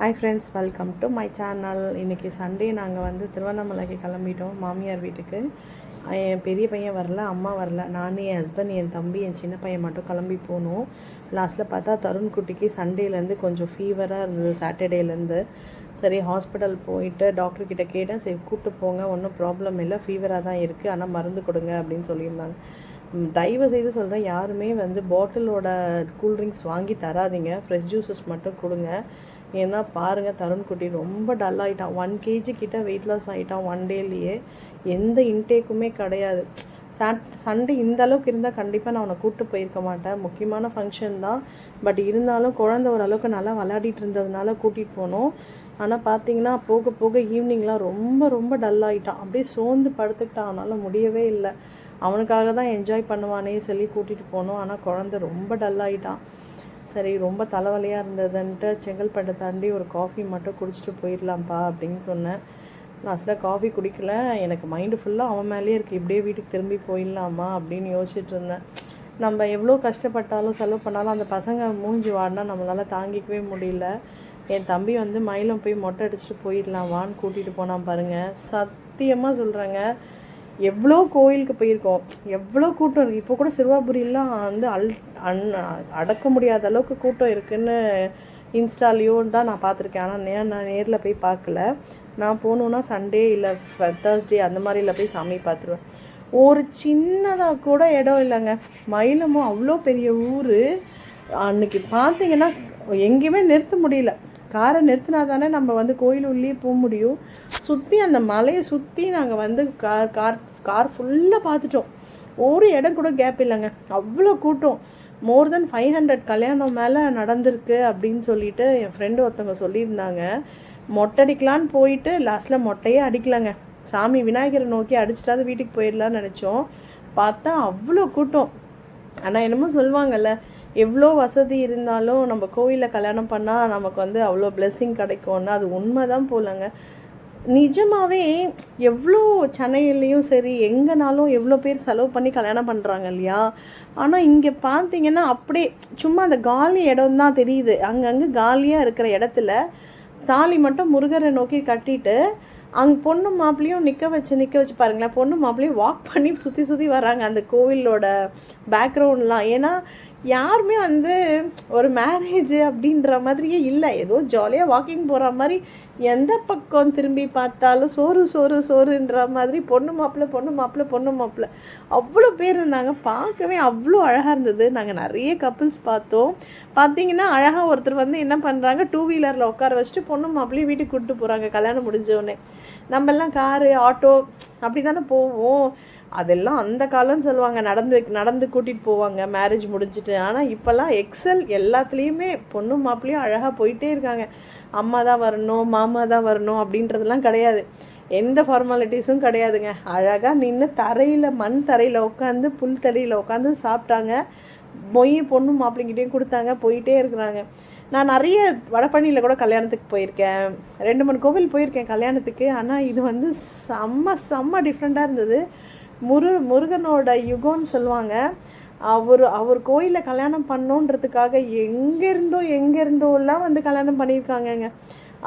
Hi friends welcome to my channel இன்றைக்கி Sunday நாங்கள் வந்து திருவண்ணாமலைக்கு கிளம்பிட்டோம் மாமியார் வீட்டுக்கு. என் பெரிய பையன் வரல அம்மா வரல. நான் என் ஹஸ்பண்ட் என் தம்பி என் சின்ன பையன் மட்டும் கிளம்பி போனோம். லாஸ்ட்டில் பார்த்தா தருண் குட்டிக்கு சண்டேலேருந்து கொஞ்சம் ஃபீவராக இருந்தது சாட்டர்டேலேருந்து சரி ஹாஸ்பிட்டல் போயிட்டு டாக்டர் கிட்டே கேட்டேன். சரி கூப்பிட்டு போங்க ஒன்றும் ப்ராப்ளம் இல்லை ஃபீவராக தான் இருக்குது ஆனால் மருந்து கொடுங்க அப்படின்னு சொல்லியிருந்தாங்க. தயவு செய்து சொல்கிறேன் யாருமே வந்து பாட்டிலோட கூல்ட்ரிங்க்ஸ் வாங்கி தராதீங்க ஃப்ரெஷ் ஜூஸஸ் மட்டும் கொடுங்க. ஏன்னா பாருங்கள் தருண் குட்டி ரொம்ப டல் ஆகிட்டான் ஒன் கேஜி கிட்ட வெயிட் லாஸ் ஆகிட்டான் ஒன் டேலேயே எந்த இன்டேக்குமே கிடையாது. சாட் சண்டே இந்த அளவுக்கு இருந்தால் கண்டிப்பாக நான் அவனை கூப்பிட்டு போயிருக்க மாட்டேன். முக்கியமான ஃபங்க்ஷன் தான். பட் இருந்தாலும் குழந்தை ஓரளவுக்கு நல்லா விளையாடிட்டு இருந்ததுனால கூட்டிகிட்டு போனோம். ஆனால் பார்த்தீங்கன்னா போக போக ஈவினிங்லாம் ரொம்ப ரொம்ப டல் ஆகிட்டான் அப்படியே சோர்ந்து படுத்துக்கிட்டான். அவனால் முடியவே இல்லை. அவனுக்காக தான் என்ஜாய் பண்ணுவானே சொல்லி கூட்டிகிட்டு போனோம். ஆனால் குழந்தை ரொம்ப டல் ஆகிட்டான் சரி ரொம்ப தலைவலியாக இருந்ததுன்ட்டு செங்கல்பட்டை தாண்டி ஒரு காஃபி மட்டும் குடிச்சிட்டு போயிடலாம்ப்பா அப்படின்னு சொன்னேன். லாஸ்ட்டில் காஃபி குடிக்கல. எனக்கு மைண்டு ஃபுல்லாக அவன் மேலேயே இருக்குது இப்படியே வீட்டுக்கு திரும்பி போயிடலாமா அப்படின்னு யோசிச்சுட்டு இருந்தேன். நம்ம எவ்வளோ கஷ்டப்பட்டாலும் செலவு பண்ணாலும் அந்த பசங்க மூஞ்சி வாடினா நம்மளால் தாங்கிக்கவே முடியல. என் தம்பி வந்து மயிலம் போய் மொட்டை அடிச்சுட்டு போயிடலாம் வான்னு கூட்டிகிட்டு போனான் பாருங்கள் சத்தியமாக சொல்கிறேங்க எவ்வளோ கோயிலுக்கு போயிருக்கோம் எவ்வளோ கூட்டம் இருக்குது இப்போ கூட சிறுவாபுரியெலாம் வந்து அல் அன் அடக்க முடியாத அளவுக்கு கூட்டம் இருக்குதுன்னு இன்ஸ்டாலேயும் தான் நான் பார்த்துருக்கேன். ஆனால் நே நான் நேரில் போய் பார்க்கல. நான் போகணுன்னா சண்டே இல்லை தேர்ஸ்டே அந்த மாதிரில போய் சாமி பார்த்துருவேன். ஒரு சின்னதாக கூட இடம் இல்லைங்க. மயிலமும் அவ்வளோ பெரிய ஊர். அன்னைக்கு பார்த்தீங்கன்னா எங்கேயுமே நிறுத்த முடியல. காரை நிறுத்தினா தானே நம்ம வந்து கோயில் உள்ளே போக முடியும். சுற்றி அந்த மலையை சுற்றி நாங்கள் வந்து கார் கார் கார் ஃபுல்லாக பார்த்துட்டோம். ஒரு இடம் கூட கேப் இல்லைங்க. அவ்வளோ கூட்டம். மோர் தென் ஃபைவ் ஹண்ட்ரட் கல்யாணம் மேலே நடந்திருக்கு அப்படின்னு சொல்லிட்டு என் ஃப்ரெண்டு ஒருத்தவங்க சொல்லியிருந்தாங்க. மொட்டை அடிக்கலான்னு போயிட்டு லாஸ்ட்டில் மொட்டையே அடிக்கலங்க. சாமி விநாயகரை நோக்கி அடிச்சிட்டாது வீட்டுக்கு போயிடலான்னு நினச்சோம். பார்த்தா அவ்வளோ கூட்டம். ஆனால் என்னமோ சொல்லுவாங்கல்ல எவ்வளோ வசதி இருந்தாலும் நம்ம கோயிலில் கல்யாணம் பண்ணால் நமக்கு வந்து அவ்வளோ பிளெஸ்ஸிங் கிடைக்கும்னா அது உண்மை தான் போலங்க. நிஜமாகவே எவ்வளோ சென்னையிலையும் சரி எங்கேனாலும் எவ்வளோ பேர் செலவு பண்ணி கல்யாணம் பண்ணுறாங்க இல்லையா? ஆனால் இங்கே பார்த்தீங்கன்னா அப்படியே சும்மா அந்த காலி இடம் தான் தெரியுது. அங்கங்கே காலியாக இருக்கிற இடத்துல தாலி மட்டும் முருகரை நோக்கி கட்டிட்டு அங்கே பொண்ணு மாப்பிளையும் நிற்க வச்சு நிற்க வச்சு பாருங்களேன் பொண்ணு மாப்பிளையும் வாக் பண்ணி சுற்றி சுற்றி வராங்க அந்த கோவிலோட பேக்ரவுண்ட்லாம் ஏன்னா யாருமே வந்து ஒரு மேரேஜ் அப்படின்ற மாதிரியே இல்லை. ஏதோ ஜாலியாக வாக்கிங் போகிற மாதிரி எந்த பக்கம் திரும்பி பார்த்தாலும் சோறு சோறு சோறுன்ற மாதிரி பொண்ணு மாப்பிள்ளை பொண்ணு மாப்பிள்ளை பொண்ணு மாப்பிள்ளை. அவ்வளோ பேர் இருந்தாங்க. பார்க்கவே அவ்வளோ அழகாக இருந்தது. நாங்கள் நிறைய கப்புள்ஸ் பார்த்தோம். பார்த்தீங்கன்னா அழகாக ஒருத்தர் வந்து என்ன பண்ணுறாங்க டூ வீலரில் உட்கார வச்சுட்டு பொண்ணு மாப்பிள்ளையும் வீட்டுக்கு கூப்பிட்டு போகிறாங்க கல்யாணம் முடிஞ்சோடனே நம்மெல்லாம் காரு ஆட்டோ அப்படி தானே போவோம். அதெல்லாம் அந்த காலம்னு சொல்லுவாங்க. நடந்து நடந்து கூட்டிகிட்டு போவாங்க. மேரேஜ் முடிஞ்சிட்டு. ஆனால் இப்போல்லாம் எக்ஸல் எல்லாத்துலேயுமே பொண்ணும் மாப்பிள்ளையும் அழகாக போயிட்டே இருக்காங்க. அம்மா தான் வரணும் மாமா தான் வரணும் அப்படின்றதெல்லாம் கிடையாது. எந்த ஃபார்மாலிட்டிஸும் கிடையாதுங்க. அழகாக நின்று தரையில் மண் தரையில் உட்காந்து புல் தரையில் உட்காந்து சாப்பிட்டாங்க. மொய் பொண்ணும் மாப்பிள்ளைங்கிட்டையும் கொடுத்தாங்க. போயிட்டே இருக்கிறாங்க. நான் நிறைய வடபழனியில் கூட கல்யாணத்துக்கு போயிருக்கேன். ரெண்டு மூணு கோவில் போயிருக்கேன் கல்யாணத்துக்கு. ஆனால் இது வந்து செம்ம செம்ம டிஃப்ரெண்ட்டாக இருந்தது. முரு முருகனோட யுகம்னு சொல்லுவாங்க. அவர் அவர் கோயிலில் கல்யாணம் பண்ணோன்றதுக்காக எங்கேருந்தோ எங்கேருந்தோலாம் வந்து கல்யாணம் பண்ணியிருக்காங்கங்க.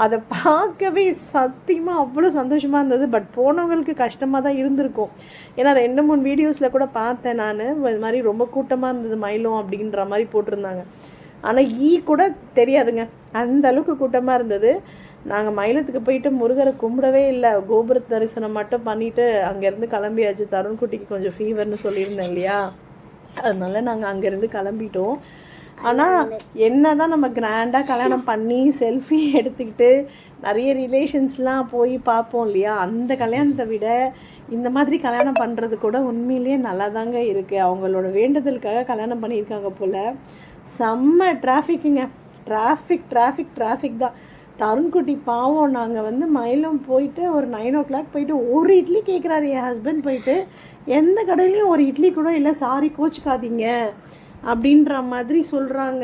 அதை பார்க்கவே சத்தியமாக அவ்வளோ சந்தோஷமாக இருந்தது. பட் போனவங்களுக்கு கஷ்டமாக தான் இருந்திருக்கும். ஏன்னா ரெண்டு மூணு வீடியோஸில் கூட பார்த்தேன் நான். இது மாதிரி ரொம்ப கூட்டமாக இருந்தது மயிலும் அப்படின்ற மாதிரி போட்டிருந்தாங்க. ஆனால் ஈ கூட தெரியாதுங்க. அந்த அளவுக்கு கூட்டமாக இருந்தது. நாங்கள் மயிலத்துக்கு போயிட்டு முருகரை கும்பிடவே இல்லை. கோபுர தரிசனம் மட்டும் பண்ணிட்டு அங்கேருந்து கிளம்பியாச்சு. தருண்குட்டிக்கு கொஞ்சம் ஃபீவர்னு சொல்லியிருந்தேன் இல்லையா? அதனால நாங்கள் அங்கேருந்து கிளம்பிட்டோம். ஆனால் என்னதான் நம்ம கிராண்டாக கல்யாணம் பண்ணி செல்ஃபி எடுத்துக்கிட்டு நிறைய ரிலேஷன்ஸ்லாம் போய் பார்ப்போம் இல்லையா? அந்த கல்யாணத்தை விட இந்த மாதிரி கல்யாணம் பண்ணுறது கூட உண்மையிலேயே நல்லா தாங்க இருக்குது அவங்களோட வேண்டுதலுக்காக கல்யாணம் பண்ணியிருக்காங்க போல். செம்ம டிராஃபிக்குங்க டிராஃபிக் டிராஃபிக் டிராஃபிக் தான். தருண்குட்டி பாவம் நாங்கள் வந்து மயிலம் போயிட்டு ஒரு நைன் ஓ கிளாக் போயிட்டு ஒரு இட்லி கேட்குறாரு என் ஹஸ்பண்ட் போயிட்டு. எந்த கடையிலையும் ஒரு இட்லி கூட இல்லை சாரி கோச்சிக்காதீங்க அப்படின்ற மாதிரி சொல்கிறாங்க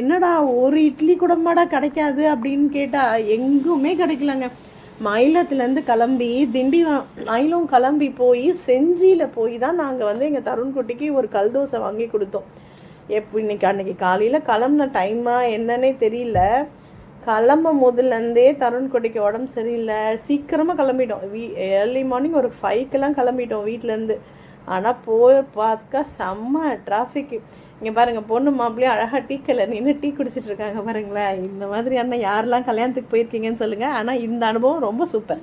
என்னடா ஒரு இட்லி கூடமாடா கிடைக்காது அப்படின்னு கேட்டால் எங்குமே கிடைக்கலங்க. மயிலத்துலேருந்து கிளம்பி திண்டி மயிலம் கிளம்பி போய் செஞ்சியில் போய் தான் நாங்கள் வந்து எங்கள் தருண்குட்டிக்கு ஒரு கல் தோசை வாங்கி கொடுத்தோம். எப்போ இன்னைக்கு அன்னைக்கு காலையில் கிளம்புன டைமா என்னன்னே தெரியல. கிளம்பும் முதல்லேருந்தே தருண் கொடிக்கு உடம்பு சரியில்லை. சீக்கிரமாக கிளம்பிட்டோம். வீ ஏர்லி மார்னிங் ஒரு ஃபைவ்க்கெல்லாம் கிளம்பிட்டோம் வீட்டிலேருந்து ஆனால் போய் பார்க்க செம்ம டிராஃபிக்கு இங்கே பாருங்கள் பொண்ணு மாப்பிள்ளையும் அழகாக டீ கல்ல நின்று டீ குடிச்சிட்டு இருக்காங்க பாருங்களேன். இந்த மாதிரி அண்ணன் யாரெல்லாம் கல்யாணத்துக்கு போயிருக்கீங்கன்னு சொல்லுங்கள் ஆனால் இந்த அனுபவம் ரொம்ப சூப்பர்